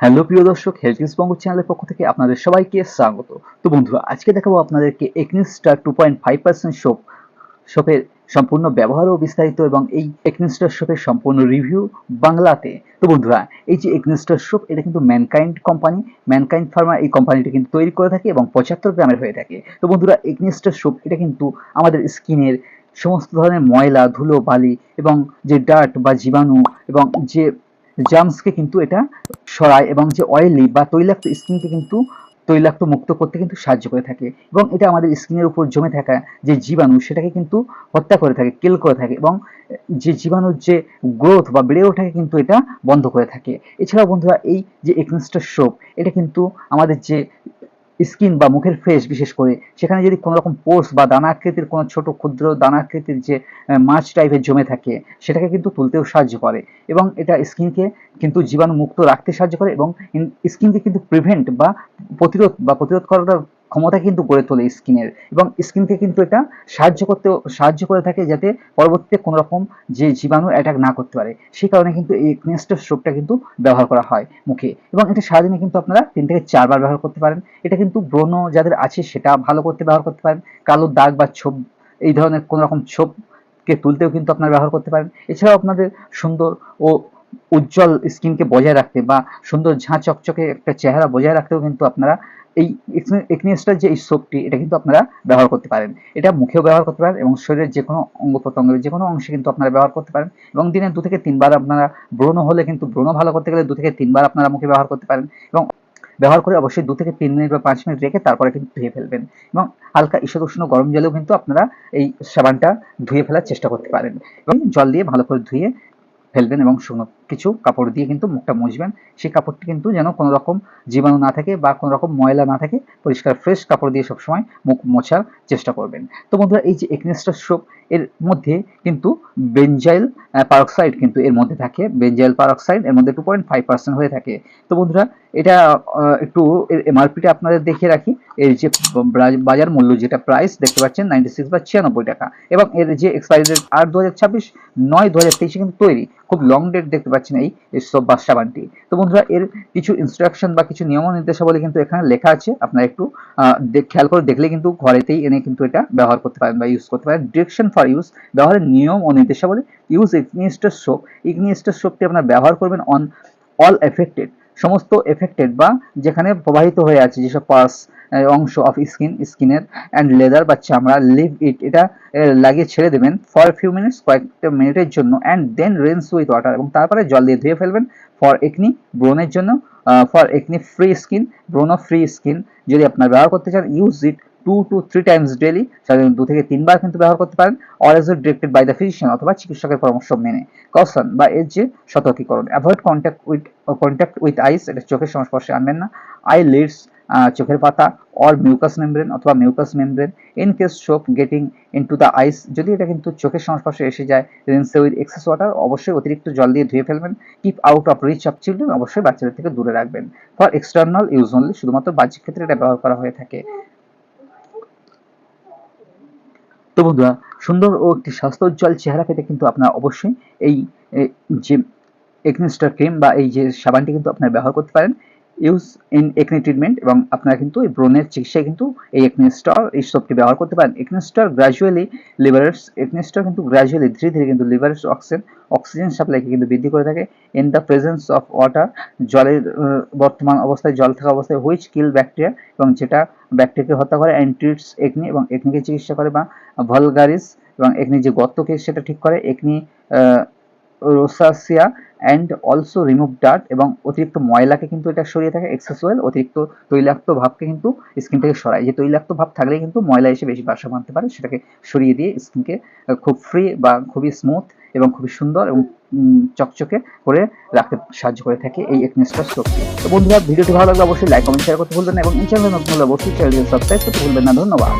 Hello প্রিয় দর্শক হেলথিস বঙ্গ চ্যানেলের পক্ষ থেকে আপনাদের সবাইকে স্বাগত। তো বন্ধুরা, আজকে দেখাবো আপনাদেরকে Acnestar two point five percent soap শপের সম্পূর্ণ ব্যবহার ও বিস্তারিত এবং এই একনিস্টার শপের সম্পূর্ণ রিভিউ বাংলাতে। তো বন্ধুরা, এই যে একনিস্টার শপ এটা কিন্তু ম্যানকাইন্ড কোম্পানি ম্যানকাইন্ড ফার্মা এই কোম্পানিটা কিন্তু তৈরি করে থাকে এবং পঁচাত্তর গ্রামের হয়ে থাকে। তো বন্ধুরা একনিস্টার শপ এটা কিন্তু আমাদের স্কিনের সমস্ত ধরনের ময়লা, ধুলো, বালি এবং যে ডার্ট বা জীবাণু এবং যে জার্মসকে কিন্তু এটা সরায় এবং যে অয়েলি বা তৈলাক্ত স্কিনকে কিন্তু তৈলাক্ত মুক্ত করতে কিন্তু সাহায্য করে থাকে এবং এটা আমাদের স্কিনের উপর জমে থাকা যে জীবাণু সেটাকে কিন্তু হত্যা করে থাকে কিল করে থাকে এবং যে জীবাণুর যে গ্রোথ বা বেড়ে ওঠাকে কিন্তু এটা বন্ধ করে থাকে। এছাড়াও বন্ধুরা এই যে একনিস্টার সোপ এটা কিন্তু আমাদের যে স্কিন বা মুখের ফেস বিশেষ করে, সেখানে যদি কোনো রকম পোর্স বা দানা আকৃতির কোনো ছোট ক্ষুদ্র দানা আকৃতির যে মাছ টাইপের জমে থাকে, সেটাকে কিন্তু তুলতেও সাহায্য করে এবং এটা স্কিনকে কিন্তু জীবাণুমুক্ত রাখতে সাহায্য করে এবং স্কিনকে কিন্তু প্রিভেন্ট বা প্রতিরোধ বা প্রতিরোধ করার ক্ষমতা কিন্তু গড়ে তোলে স্কিনের এবং স্কিনকে কিন্তু এটা সাহায্য করতে সাহায্য করে থাকে যাতে পরবর্তীতে কোনো রকম যে জীবাণু অ্যাটাক না করতে পারে, সেই কারণে কিন্তু এই নেস্টার সোপটা কিন্তু ব্যবহার করা হয় মুখে। এবং এটা সারাদিনে কিন্তু আপনারা তিন থেকে চারবার ব্যবহার করতে পারেন। এটা কিন্তু ব্রণ যাদের আছে সেটা ভালো করতে ব্যবহার করতে পারেন। কালো দাগ বা ছোপ, এই ধরনের কোনো রকম ছোপকে তুলতেও কিন্তু আপনারা ব্যবহার করতে পারেন। এছাড়াও আপনাদের সুন্দর ও উজ্জ্বল স্কিনকে বজায় রাখতে বা সুন্দর ঝাঁ চকচকে একটা চেহারা বজায় রাখতেও কিন্তু আপনারা এই একনিস্টার যে এই সোপটি এটা কিন্তু আপনারা ব্যবহার করতে পারেন। এটা মুখেও ব্যবহার করতে পারেন এবং শরীরের যে কোনো অঙ্গ প্রত্যঙ্গের যে কোনো অংশে কিন্তু আপনারা ব্যবহার করতে পারেন এবং দিনে দু থেকে তিনবার আপনারা ব্রণ হলে কিন্তু ব্রণ ভালো করতে গেলে দু থেকে তিনবার আপনারা মুখে ব্যবহার করতে পারেন এবং ব্যবহার করে অবশ্যই দু থেকে তিন মিনিট বা পাঁচ মিনিট রেখে তারপরে কিন্তু ধুয়ে ফেলবেন এবং হালকা ঈষদ উষ্ণ গরম জলেও কিন্তু আপনারা এই সাবানটা ধুয়ে ফেলার চেষ্টা করতে পারেন এবং জল দিয়ে ভালো করে ধুয়ে ফেলবেন এবং শুকনো কিছু কাপড় দিয়ে কিন্তু মুখটা মুছবেন। সেই কাপড়টি কিন্তু যেন কোনো রকম জীবাণু না থাকে বা কোনো রকম ময়লা না থাকে, পরিষ্কার ফ্রেশ কাপড় দিয়ে সবসময় মুখ মোছার চেষ্টা করবেন। তো বন্ধুরা, এই যে একনেস্টার সোপ, এর মধ্যে কিন্তু বেঞ্জাইল পারক্সাইড কিন্তু এর মধ্যে থাকে। বেঞ্জাইল পারক্সাইড এর মধ্যে টু পয়েন্ট ফাইভ পার্সেন্ট হয়ে থাকে। তো বন্ধুরা, এটা একটু এর এমআরপিটা আপনাদের দেখে রাখি। এর যে বাজার মূল্য যেটা প্রাইস দেখতে পাচ্ছেন নাইনটি সিক্স বা ছিয়ানব্বই টাকা। এবং এর যে এক্সপায়ারি ডেট আট দু হাজার ছাব্বিশ, নয় দু হাজার তেইশে কিন্তু তৈরি। খুব লং ডেট দেখতে পাচ্ছেন এই সব বা সাবানটি তো বন্ধুরা, এর কিছু ইনস্ট্রাকশন বা কিছু নিয়ম নির্দেশাবলী কিন্তু এখানে লেখা আছে। আপনারা একটু খেয়াল করে দেখলে কিন্তু ঘরেতেই এনে কিন্তু এটা ব্যবহার করতে পারেন বা ইউজ করতে পারেন। ডিরেকশন ফর ইউজ ব্যবহারের নিয়ম ও নির্দেশাবলী ইউজ ইগনিস্টার সোপ ইগনিস্টার সোপটি আপনারা ব্যবহার করবেন অন অল এফেক্টেড সমস্ত এফেক্টেড বা যেখানে প্রবাহিত হয়ে আছে, যেসব পার্স অংশ অফ স্কিন স্কিনের অ্যান্ড লেদার বা চামড়া লিভ ইট এটা লাগিয়ে ছেড়ে দেবেন ফর ফিউ মিনিটস কয়েকটা মিনিটের জন্য and then rinse with water এবং তারপরে জল দিয়ে ধুয়ে ফেলবেন ফর একনি ব্রণের জন্য for acne free skin ব্রোন free skin যদি আপনার ব্যবহার করতে চান use it two to three times daily সাধারণত দু থেকে তিনবার কিন্তু ব্যবহার করতে পারেন or as directed by the physician অথবা চিকিৎসকের পরামর্শ মেনে। কসন বা এর যে সতর্কীকরণ avoid contact with contact with eyes এটা চোখের সংস্পর্শে আনবেন না আই লিডস চোখের পাতা অর মিউকাস মেমব্রেন অথবা mucous membrane in case soap getting into the eyes যদি এটা কিন্তু চোখের সংস্পর্শে এসে যায় রিন্সে উইথ এক্সেস ওয়াটার অবশ্যই অতিরিক্ত জল দিয়ে ধুয়ে ফেলবেন। Keep out of reach of children অবশ্যই বাচ্চাদের থেকে দূরে রাখবেন। ফর এক্সটার্নাল ইউজ অনলি শুধুমাত্র বাহ্যিক ক্ষেত্রে এটা ব্যবহার করা হয়ে থাকে। তো বন্ধুরা, সুন্দর ও একটি স্বাস্থ্য উজ্জ্বল চেহারা পেতে কিন্তু আপনার অবশ্যই এই যে একনিস্টার ক্রিম বা এই যে সাবানটি কিন্তু আপনার ব্যবহার করতে পারেন। ইউজ ইন একনি ট্রিটমেন্ট এবং আপনারা কিন্তু এই ব্রণের চিকিৎসায় কিন্তু এই একনিস্টার এই সবটি ব্যবহার করতে পারেন। একনিস্টার গ্রাজুয়ালি লিভারের একনিস্টার কিন্তু গ্রাজুয়ালি ধীরে ধীরে কিন্তু লিভারের অক্সিজেন অক্সিজেন সাপ্লাইকে কিন্তু বৃদ্ধি করে থাকে। In the presence of water জলের বর্তমান অবস্থায়, জল থাকা অবস্থায় হুইচ কিল ব্যাকটেরিয়া এবং যেটা ব্যাকটেরিয়াকে হত্যা করে অ্যান্টিটস একনি এবং একনিকে চিকিৎসা করে বা ভলগারিস এবং একনি যে গর্তকে সেটা ঠিক করে acne rosacea and also remove dirt এবং অতিরিক্ত ময়লাকে কিন্তু এটা সরিয়ে থাকে এক্সেস ওয়েল অতিরিক্ত তৈলাক্ত ভাবকে কিন্তু স্কিন থেকে সরায়। যে তৈলাক্ত ভাব থাকলে কিন্তু ময়লা এসে বেশি বাসা বাঁধতে পারে, সেটাকে সরিয়ে দিয়ে স্কিনকে খুব ফ্রি বা খুবই স্মুথ এবং খুবই সুন্দর এবং চকচকে করে রাখতে সাহায্য করে থাকে এই একনেস্টার শক্তি তো বন্ধুরা, ভিডিওটি ভালো লাগলে অবশ্যই লাইক কমেন্ট শেয়ার করতে ভুলবেন না এবং এই নতুন হলে অবশ্যই চ্যানেলটি সাবস্ক্রাইব করতে ভুলবেন না। ধন্যবাদ।